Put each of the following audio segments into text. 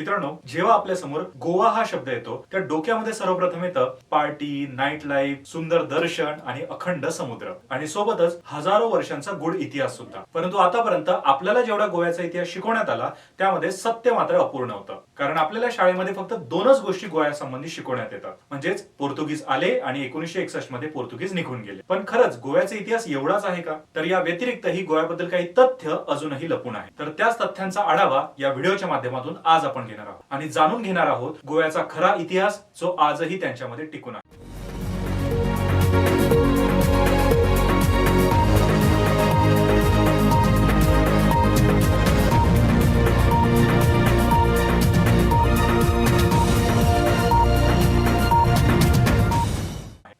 मित्रांनो जेव्हा आपल्यासमोर गोवा हा शब्द येतो त्या डोक्यामध्ये सर्वप्रथम येतं पार्टी नाईट लाईफ सुंदर दर्शन आणि अखंड समुद्र. आणि सोबतच हजारो वर्षांचा गुड इतिहास सुद्धा. परंतु आतापर्यंत आपल्याला जेवढा गोव्याचा इतिहास शिकवण्यात आला त्यामध्ये सत्य मात्र अपूर्ण होतं. कारण आपल्याला शाळेमध्ये फक्त दोनच गोष्टी गोव्यासंबंधी शिकवण्यात येतात. म्हणजेच पोर्तुगीज आले आणि एकोणीशे एकसष्टमध्ये पोर्तुगीज निघून गेले. पण खरंच गोव्याचा इतिहास एवढाच आहे का? तर या व्यतिरिक्तही गोव्याबद्दल काही तथ्य अजूनही लपून आहे. तर त्याच तथ्यांचा आढावा या व्हिडिओच्या माध्यमातून आज आपण घेणार आहोत. आणि जाणून घेणार आहोत गोव्याचा खरा इतिहास जो आजही त्यांच्यामध्ये टिकून आहे.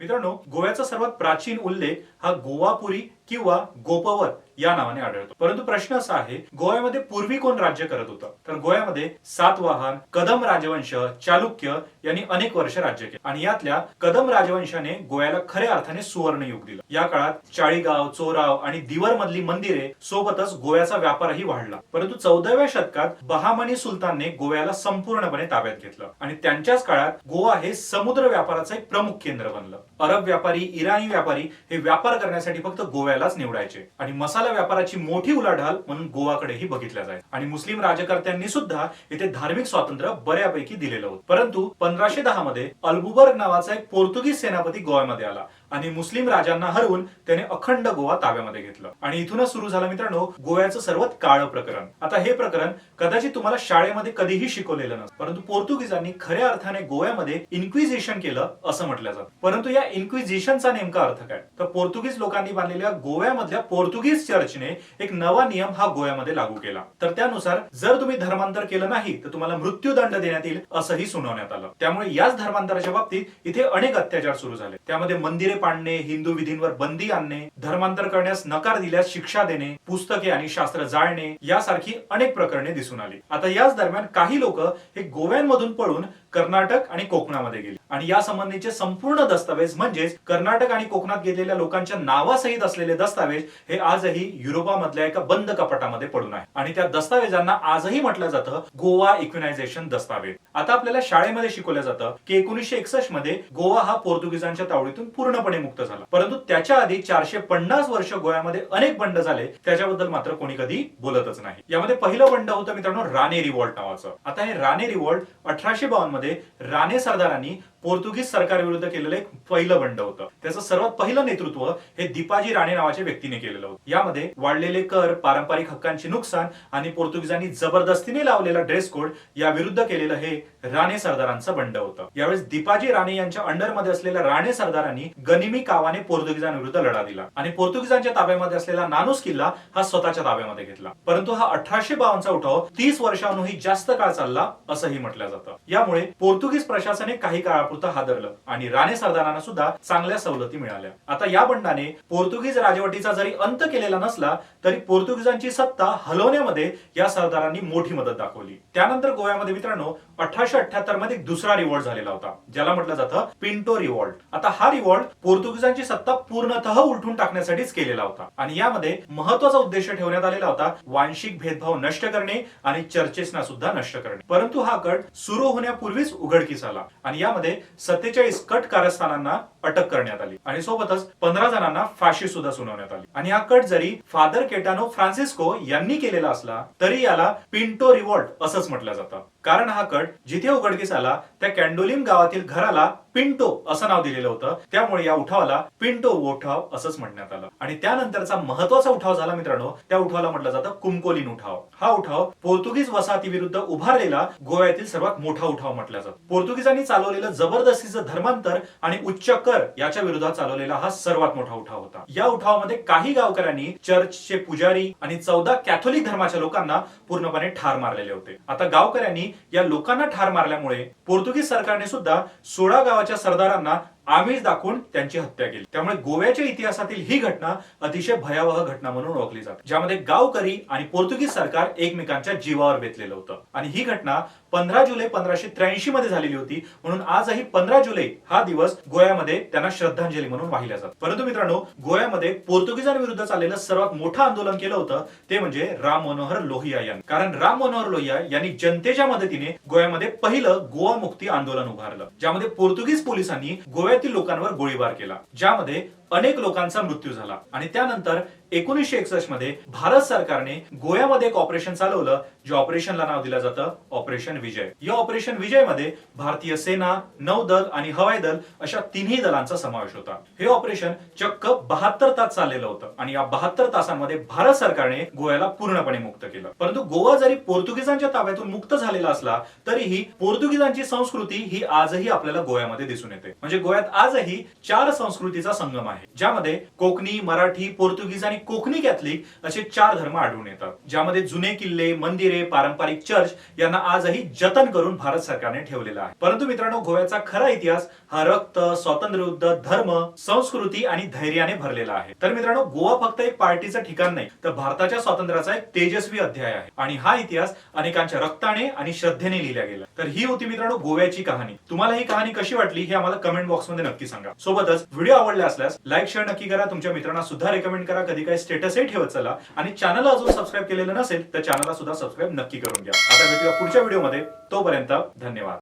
मित्रांनो गोव्याचा सर्वात प्राचीन उल्लेख हा गोवापुरी किंवा गोपवर या नावाने आढळतो. परंतु प्रश्न असा आहे गोव्यामध्ये पूर्वी कोण राज्य करत होतं? तर गोव्यामध्ये सातवाहन कदम राजवंश चालुक्य यांनी अनेक वर्ष राज्य केले. आणि यातल्या कदम राजवंशाने गोव्याला खऱ्या अर्थाने सुवर्ण युग दिलं. या काळात चाळीगाव चोराव आणि दिवर मधली मंदिरे सोबतच गोव्याचा व्यापारही वाढला. परंतु चौदाव्या शतकात बहामनी सुलतानने गोव्याला संपूर्णपणे ताब्यात घेतलं. आणि त्यांच्याच काळात गोवा हे समुद्र व्यापाराचं एक प्रमुख केंद्र बनलं. अरब व्यापारी इराणी व्यापारी हे व्यापार करण्यासाठी फक्त करायलाच निवडायचे. आणि मसाला व्यापाराची मोठी उलाढाल म्हणून गोवाकडेही बघितल्या जायचे. आणि मुस्लिम राजकर्त्यांनी सुद्धा इथे धार्मिक स्वातंत्र्य बऱ्यापैकी दिलेलं होतं. परंतु पंधराशे दहा मध्ये अल्बुबर्ग नावाचा एक पोर्तुगीज सेनापती गोव्यामध्ये आला. आणि मुस्लिम राजांना हरवून त्याने अखंड गोवा ताब्यामध्ये घेतलं. आणि इथूनच सुरू झालं मित्रांनो गोव्याचं सर्वात काळं प्रकरण. आता हे प्रकरण कदाचित तुम्हाला शाळेमध्ये कधीही शिकवलेलं नसतं. परंतु पोर्तुगीजांनी खऱ्या अर्थाने गोव्यामध्ये इन्क्विझिशन केलं असं म्हटलं जातं. परंतु या इन्क्विझिशनचा नेमका अर्थ काय? तर पोर्तुगीज लोकांनी बांधलेल्या गोव्यामधल्या पोर्तुगीज चर्चने एक नवा नियम हा गोव्यामध्ये लागू केला. तर त्यानुसार जर तुम्ही धर्मांतर केलं नाही तर तुम्हाला मृत्यूदंड देण्यात येईल असंही सुनावण्यात आलं. त्यामुळे याच धर्मांतराच्या बाबतीत इथे अनेक अत्याचार सुरू झाले. त्यामध्ये मंदिरे पाडणे हिंदू विधींवर बंदी आणणे धर्मांतर करण्यास नकार दिल्यास शिक्षा देणे पुस्तके आणि शास्त्र जाळणे यासारखी अनेक प्रकरणे दिसून आली. आता याच दरम्यान काही लोक हे गोव्यांमधून पळून कर्नाटक आणि कोकणामध्ये गेले. आणि या संबंधीचे संपूर्ण दस्तावेज म्हणजेच कर्नाटक आणि कोकणात गेलेल्या लोकांच्या नावासहित असलेले दस्तावेज हे आजही युरोपामधल्या एका बंद कपाटामध्ये पडून आहे. आणि त्या दस्तावेजांना आजही म्हटलं जातं गोवा इक्विनायझेशन दस्तावेज. आता आपल्याला शाळेमध्ये शिकवलं जातं की एकोणीसशे एकसष्टमध्ये गोवा हा पोर्तुगीजांच्या तावडीतून पूर्णपणे मुक्त झाला. परंतु त्याच्या आधी चारशे पन्नास वर्ष गोव्यामध्ये अनेक बंड झाले त्याच्याबद्दल मात्र कोणी कधी बोलतच नाही. यामध्ये पहिलं बंड होतं मित्रांनो राणे रिवॉल्ट नावाचं. आता हे राणे रिवॉल्ट अठराशे बावन्नमध्ये राणे सरदारांनी पोर्तुगीज सरकारविरुद्ध केलेलं एक पहिलं बंड होतं. त्याचं सर्वात पहिलं नेतृत्व हे दीपाजी राणे नावाच्या व्यक्तीने केलेलं होतं. यामध्ये वाढलेले कर पारंपरिक हक्कांचे नुकसान आणि पोर्तुगीजांनी जबरदस्तीने लावलेला ड्रेस कोड या विरुद्ध केलेलं हे राणे सरदारांचं बंड होतं. यावेळेस दीपाजी राणे यांच्या अंडरमध्ये असलेल्या राणे सरदारांनी गनिमी कावाने पोर्तुगीजांविरुद्ध लढा दिला. आणि पोर्तुगीजांच्या ताब्यामध्ये असलेला नानूस किल्ला हा स्वतःच्या ताब्यामध्ये घेतला. परंतु हा अठराशे बावनचा उठाव तीस वर्षांहूनही जास्त काळ चालला असंही म्हटलं जातं. यामुळे पोर्तुगीज प्रशासने काही तात्पुरतं हादरलं आणि राणे सरदारांना सुद्धा चांगल्या सवलती मिळाल्या. आता या बंडाने पोर्तुगीज राजवटीचा जरी अंत केलेला नसला तरी पोर्तुगीजांची सत्ता हलवण्यामध्ये या सरदारांनी मोठी मदत दाखवली. त्यानंतर गोव्यामध्ये मित्रांनो अठराशे अठ्याहत्तरमध्ये दुसरा रिवॉल्ट झालेला होता ज्याला म्हटलं जातं पिंटो रिवॉल्ट आता हा रिवॉल्ट पोर्तुगीजांची सत्ता पूर्णतः उलटून टाकण्यासाठीच केलेला होता आणि यामध्ये महत्त्वाचा उद्देश ठेवण्यात आलेला होता वांशिक भेदभाव नष्ट करणे आणि चर्चेसना सुद्धा नष्ट करणे. परंतु हा कट सुरू होण्यापूर्वीच उघडकीस आला आणि यामध्ये सत्तेचाळीस कट कारस्थानांना अटक करण्यात आली. आणि सोबतच पंधरा जणांना फाशी सुद्धा सुनावण्यात आली. आणि हा कट जरी फादर केटानो फ्रान्सिस्को यांनी केलेला असला तरी याला पिंटो रिवॉल्ट असंच म्हटलं जातं. कारण हा कट जिथे उघडकीस आला त्या कॅन्डोलिम गावातील घराला पिंटो असं नाव दिलेलं होतं. त्यामुळे या उठावाला पिंटो उठाव असंच म्हणण्यात आलं. आणि त्यानंतरचा महत्त्वाचा उठाव झाला मित्रांनो. त्या उठावाला म्हटलं जातं कुमकोलीन उठाव. हा उठाव पोर्तुगीज वसाहतीविरुद्ध उभारलेला गोव्यातील सर्वात मोठा उठाव म्हटला जातो. पोर्तुगीजांनी चालवलेलं जबरदस्तीचं धर्मांतर आणि उच्च कर याच्या विरोधात चालवलेला हा सर्वात मोठा उठाव होता. या उठावामध्ये काही गावकऱ्यांनी चर्चचे पुजारी आणि चौदा कॅथोलिक धर्माच्या लोकांना पूर्णपणे ठार मारलेले होते. आता गावकऱ्यांनी या लोकांना ठार मारल्यामुळे पोर्तुगीज सरकारने सुद्धा सोळा गावाच्या सरदारांना आमिष दाखवून त्यांची हत्या केली. त्यामुळे गोव्याच्या इतिहासातील ही घटना अतिशय भयावह घटना म्हणून ओळखली जाते. ज्यामध्ये गावकरी आणि पोर्तुगीज सरकार एकमेकांच्या जीवावर बेतलेलं होतं. आणि ही घटना पंधरा जुलै पंधराशे त्र्याऐंशी मध्ये झालेली होती. म्हणून आजही पंधरा जुलै हा दिवस गोव्यामध्ये त्यांना श्रद्धांजली म्हणून वाहिला जातो परंतु मित्रांनो गोव्यामध्ये पोर्तुगीजांविरुद्ध चाललेलं सर्वात मोठं आंदोलन केलं होतं ते म्हणजे राम मनोहर लोहिया यांनी. कारण राम मनोहर लोहिया यांनी जनतेच्या मदतीने गोव्यामध्ये पहिलं गोवा मुक्ती आंदोलन उभारलं. ज्यामध्ये पोर्तुगीज पोलिसांनी गोव्या गोव्यातील लोकांवर गोळीबार केला ज्यामध्ये अनेक लोकांचा मृत्यू झाला. आणि त्यानंतर एकोणीसशे एकसष्टमध्ये भारत सरकारने गोव्यामध्ये एक ऑपरेशन चालवलं जे ऑपरेशनला नाव दिलं जातं ऑपरेशन विजय. या ऑपरेशन विजयमध्ये भारतीय सेना नौदल आणि हवाई दल अशा तिन्ही दलांचा समावेश होता. हे ऑपरेशन चक्क बहात्तर तास चाललेलं होतं आणि या बहात्तर तासांमध्ये भारत सरकारने गोव्याला पूर्णपणे मुक्त केलं. परंतु गोवा जरी पोर्तुगीजांच्या ताब्यातून मुक्त झालेला असला तरीही पोर्तुगीजांची संस्कृती ही आजही आपल्याला गोव्यामध्ये दिसून येते. म्हणजे गोव्यात आजही चार संस्कृतीचा संगम आहे. ज्यामध्ये कोकणी मराठी पोर्तुगीज आणि कोकणी कॅथलिक असे चार धर्म आढळून येतात. ज्यामध्ये जुने किल्ले मंदिरे पारंपरिक चर्च यांना आजही जतन करून भारत सरकारने ठेवलेला आहे. परंतु मित्रांनो गोव्याचा खरा इतिहास हा रक्त स्वातंत्र्ययुद्ध धर्म संस्कृती आणि धैर्याने भरलेला आहे. तर मित्रांनो गोवा फक्त एक पार्टीचं ठिकाण नाही तर भारताच्या स्वातंत्र्याचा एक तेजस्वी अध्याय आहे. आणि हा इतिहास अनेकांच्या रक्ताने आणि श्रद्धेने लिहिला गेला तर ही होती मित्रांनो गोव्याची कहाणी. तुम्हाला ही कहाणी कशी वाटली हे आम्हाला कमेंट बॉक्समध्ये नक्की सांगा. सोबतच व्हिडिओ आवडला असल्यास लाईक शेअर नक्की करा. तुमच्या मित्रांना सुद्धा रेकमेंड करा. कधी काही स्टेटसही ठेवत चला. आणि चॅनलला अजून सबस्क्राईब केलेलं नसेल तर चॅनलला सुद्धा सबस्क्राईब नक्की करून घ्या. आता भेटूया पुढच्या व्हिडिओमध्ये तोपर्यंत धन्यवाद.